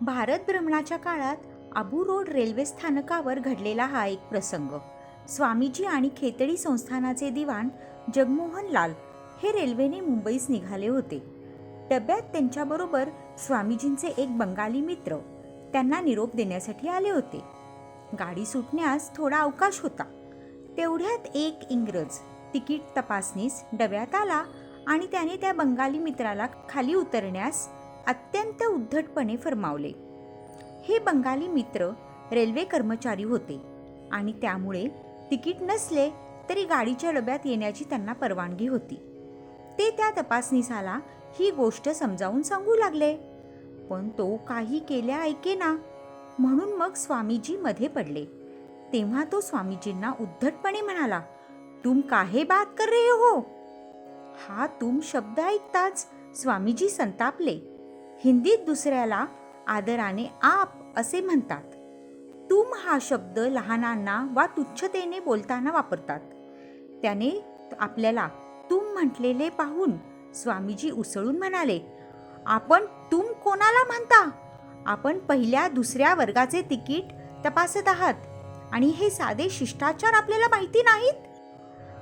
भारत भ्रमणाच्या काळात Abu road railway स्थानकावर घडलेला हा एक प्रसंग. स्वामीजी आणि खेतडी संस्थानाचे दिवाण जगमोहन लाल हे रेल्वेने मुंबईस निघाले होते. डब्यात त्यांच्याबरोबर स्वामीजींचे एक बंगाली मित्र त्यांना निरोप देण्यासाठी आले होते. गाडी सुटण्यास थोडा अवकाश होता. तेवढ्यात एक इंग्रज तिकीट तपासणीस डब्यात आला आणि त्याने त्या बंगाली मित्राला खाली उतरण्यास अत्यंत उद्धटपणे फरमावले. हे बंगाली मित्र रेल्वे कर्मचारी होते आणि त्यामुळे तिकीट नसले तरी गाडीच्या डब्यात येण्याची त्यांना परवानगी होती. ते त्या तपासनीसाला ही गोष्ट समजावून सांगू लागले. पण तो काही केल्या ऐकेना म्हणून मग स्वामीजी मध्ये पडले. तेव्हा तो स्वामीजींना उद्धटपणे म्हणाला तुम काहे बात कर रहे हो? हा तुम शब्द ऐकताच स्वामीजी संतापले. हिंदीत दुसऱ्याला आदराने आप असे म्हणतात. तुम हा शब्द लहानांना वा तुच्छतेने बोलताना वापरतात. त्याने आपल्याला तुम म्हटलेले पाहून स्वामीजी उसळून म्हणाले आपण तुम कोणाला म्हणता? आपण पहिल्या दुसऱ्या वर्गाचे तिकीट तपासत आहात आणि हे साधे शिष्टाचार आपल्याला माहिती नाहीत?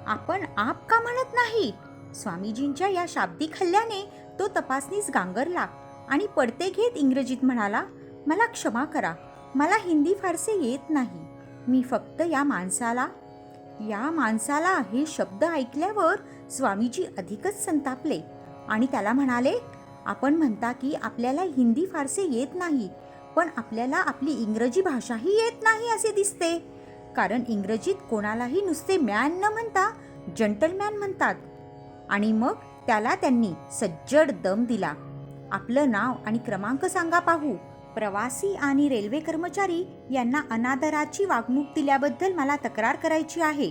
आपण आप का म्हणत नाही? स्वामीजींच्या या शाब्दिक हल्ल्याने तो तपासणीस गांगरला आणि पडते घेत इंग्रजीत म्हणाला मला क्षमा करा. मला हिंदी फारसे येत नाही. मी फक्त या माणसाला या माणसाला हे शब्द ऐकल्यावर स्वामीजी अधिकच संतापले आणि त्याला म्हणाले आपण म्हणता की आपल्याला हिंदी फारसे येत नाही पण आपल्याला आपली इंग्रजी भाषाही येत नाही असे दिसते. कारण इंग्रजीत कोणालाही नुसते मॅन न म्हणता जंटलमॅन म्हणतात. आणि मग त्याला त्यांनी सज्जड दम दिला. आपलं नाव आणि क्रमांक सांगा पाहू. प्रवासी आणि रेल्वे कर्मचारी यांना अनादराची वागणूक दिल्याबद्दल मला तक्रार करायची आहे.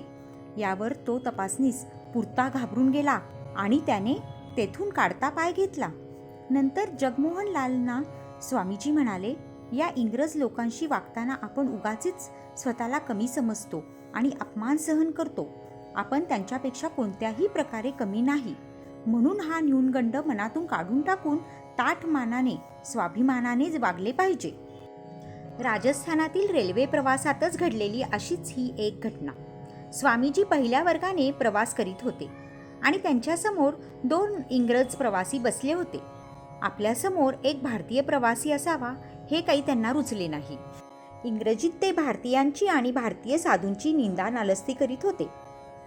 यावर तो तपासनीस पुरता घाबरून गेला आणि त्याने तेथून काढता पाय घेतला. नंतर जगमोहन लालना स्वामीजी म्हणाले या इंग्रज लोकांशी वागताना आपण उगाचीच स्वतःला कमी समजतो आणि अपमान सहन करतो. आपण त्यांच्यापेक्षा कोणत्याही प्रकारे कमी नाही. म्हणून हा न्यूनगंड मनातून काढून टाकून ताठ मानाने स्वाभिमानानेच वागले पाहिजे. राजस्थानातील रेल्वे प्रवासातच घडलेली अशीच ही एक घटना. स्वामीजी पहिल्या वर्गाने प्रवास करीत होते आणि त्यांच्यासमोर दोन इंग्रज प्रवासी बसले होते. आपल्यासमोर एक भारतीय प्रवासी असावा हे काही त्यांना रुचले नाही. इंग्रजीत ते भारतीयांची आणि भारतीय साधूंची निंदा नालस्ती करीत होते.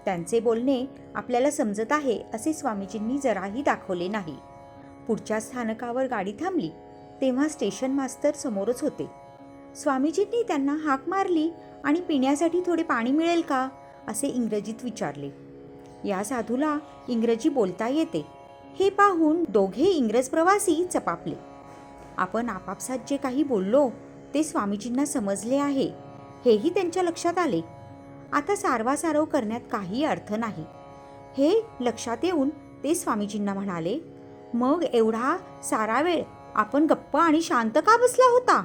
त्यांचे बोलणे आपल्याला समजत आहे असे स्वामीजींनी जराही दाखवले नाही. पुढच्या स्थानकावर गाडी थांबली. तेव्हा स्टेशन मास्तर समोरच होते. स्वामीजींनी त्यांना हाक मारली आणि पिण्यासाठी थोडे पाणी मिळेल का? असे इंग्रजीत विचारले. या साधूला इंग्रजी बोलता येते. हे पाहून दोघे इंग्रज प्रवासी चपापले. आपण आपापसात जे काही बोललो ते स्वामीजींना समजले आहे. हेही त्यांच्या लक्षात आले. आता सारवासारव करण्यात काही अर्थ नाही. हे लक्षात येऊन ते स्वामीजींना म्हणाले मग एवढा सारा वेळ आपण गप्प आणि शांत का बसला होता?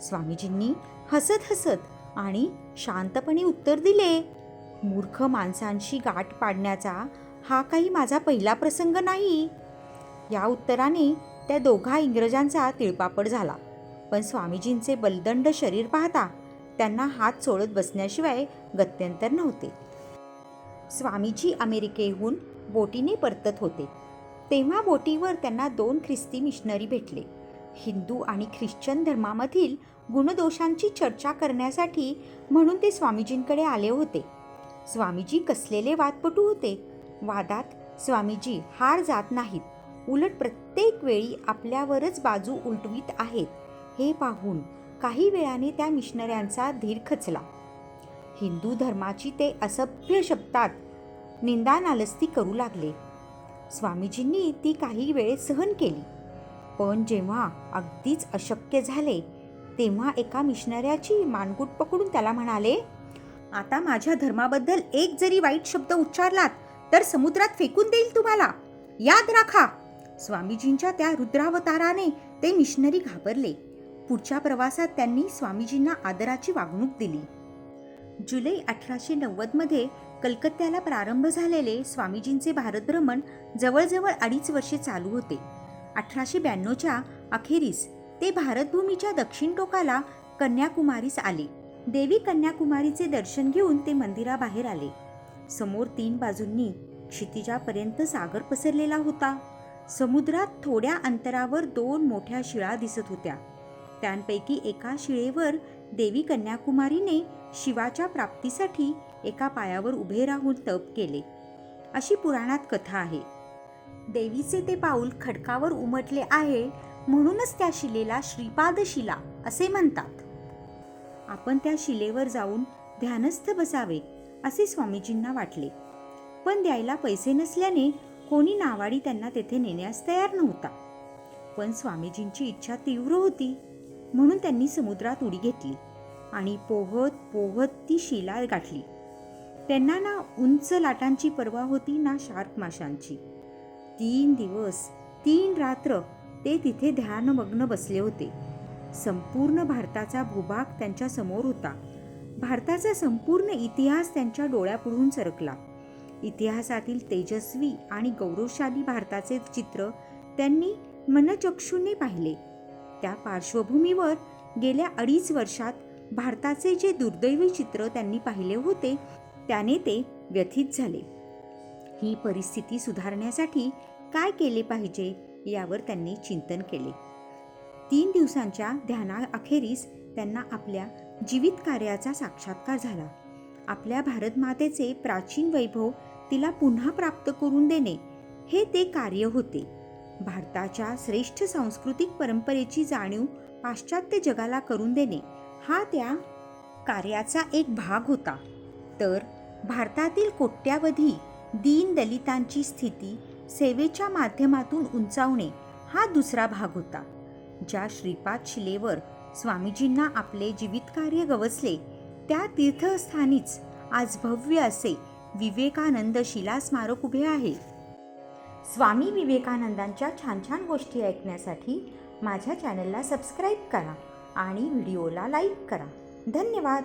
स्वामीजींनी हसत हसत आणि शांतपणे उत्तर दिले मूर्ख माणसांशी गाठ पाडण्याचा हा काही माझा पहिला प्रसंग नाही. या उत्तराने त्या दोघा इंग्रजांचा तिळपापड झाला. पण स्वामीजींचे बलदंड शरीर पाहता त्यांना हात सोडत बसण्याशिवाय गत्यंतर नव्हते. स्वामीजी अमेरिकेहून बोटीने परतत होते. तेव्हा बोटीवर त्यांना दोन ख्रिस्ती मिशनरी भेटले. हिंदू आणि ख्रिश्चन धर्मामधील गुणदोषांची चर्चा करण्यासाठी म्हणून ते स्वामीजींकडे आले होते. स्वामीजी कसलेले वादपटू होते? वादात स्वामीजी हार जात नाहीत. उलट प्रत्येक वेळी आपल्यावरच बाजू उलटवीत आहेत. हे पाहून काही वेळाने त्या मिशनऱ्यांचा धीर खचला. हिंदू धर्माची ते असभ्य शब्दात निंदा नालस्ती करू लागले. स्वामीजींनी ती काही वेळ सहन केली. पण जेव्हा अगदीच अशक्य झाले तेव्हा एका मिशनऱ्याची मानगूट पकडून त्याला म्हणाले आता माझ्या धर्माबद्दल एक जरी वाईट शब्द उच्चारलात तर समुद्रात फेकून देईल तुम्हाला. याद राखा. स्वामीजींच्या त्या रुद्रावताराने ते मिशनरी घाबरले. पुढच्या प्रवासात त्यांनी स्वामीजींना आदराची वागणूक दिली. जुलै अठराशे नव्वदमध्ये कलकत्त्याला प्रारंभ झालेले स्वामीजींचे भारतभ्रमण जवळजवळ अडीच वर्षे चालू होते. अठराशे ब्याण्णवच्या अखेरीस ते भारतभूमीच्या दक्षिण टोकाला कन्याकुमारीस आले. देवी कन्याकुमारीचे दर्शन घेऊन ते मंदिराबाहेर आले. समोर तीन बाजूंनी क्षितिजापर्यंत सागर पसरलेला होता. समुद्रात थोड्या अंतरावर दोन मोठ्या शिळा दिसत होत्या. त्यांपैकी एका शिळेवर देवी कन्याकुमारीने शिवाच्या प्राप्तीसाठी एका पायावर उभे राहून तप केले. अशी पुराणात कथा आहे. देवीचे ते पाऊल खडकावर उमटले आहे म्हणूनच त्या शिलेला श्रीपादशिला असे म्हणतात. आपण त्या शिलेवर जाऊन ध्यानस्थ बसावे असे स्वामीजींना वाटले. पण द्यायला पैसे नसल्याने कोणी नावाडी त्यांना तेथे नेण्यास तयार नव्हता. पण स्वामीजींची इच्छा तीव्र होती. म्हणून त्यांनी समुद्रात उडी घेतली आणि पोहत पोहत ती शिला गाठली. त्यांना ना उंच लाटांची पर्वा होती ना शार्क माशांची. तीन दिवस तीन रात्र ते तिथे ध्यानमग्न बसले होते. संपूर्ण भारताचा भूभाग त्यांच्यासमोर होता. भारताचा संपूर्ण इतिहास त्यांच्या डोळ्यापुढून सरकला. इतिहासातील तेजस्वी आणि गौरवशाली भारताचे चित्र त्यांनी मनचक्षूने पाहिले. त्या पार्श्वभूमीवर गेल्या अडीच वर्षात भारताचे जे दुर्दैवी चित्र त्यांनी पाहिले होते त्याने ते व्यथित झाले. ही परिस्थिती सुधारण्यासाठी काय केले पाहिजे यावर त्यांनी चिंतन केले. तीन दिवसांच्या ध्यानाअखेरीस त्यांना आपल्या जीवित कार्याचा साक्षात्कार झाला. आपल्या भारतमातेचे प्राचीन वैभव तिला पुन्हा प्राप्त करून देणे हे ते कार्य होते. भारताच्या श्रेष्ठ सांस्कृतिक परंपरेची जाणीव पाश्चात्य जगाला करून देणे हा त्या कार्याचा एक भाग होता. तर भारतातील कोट्यावधी दीन दलितांची स्थिती सेवेच्या माध्यमातून उंचावणे हा दुसरा भाग होता. ज्या श्रीपाद शिलेवर स्वामीजींना आपले जीवितकार्य गवसले त्या तीर्थस्थानीच आज भव्य असे विवेकानंद शिला स्मारक उभे आहे. स्वामी विवेकानंदांच्या छान छान गोष्टी ऐकण्यासाठी माझ्या चॅनलला सबस्क्राईब करा आणि व्हिडिओला लाईक करा. धन्यवाद.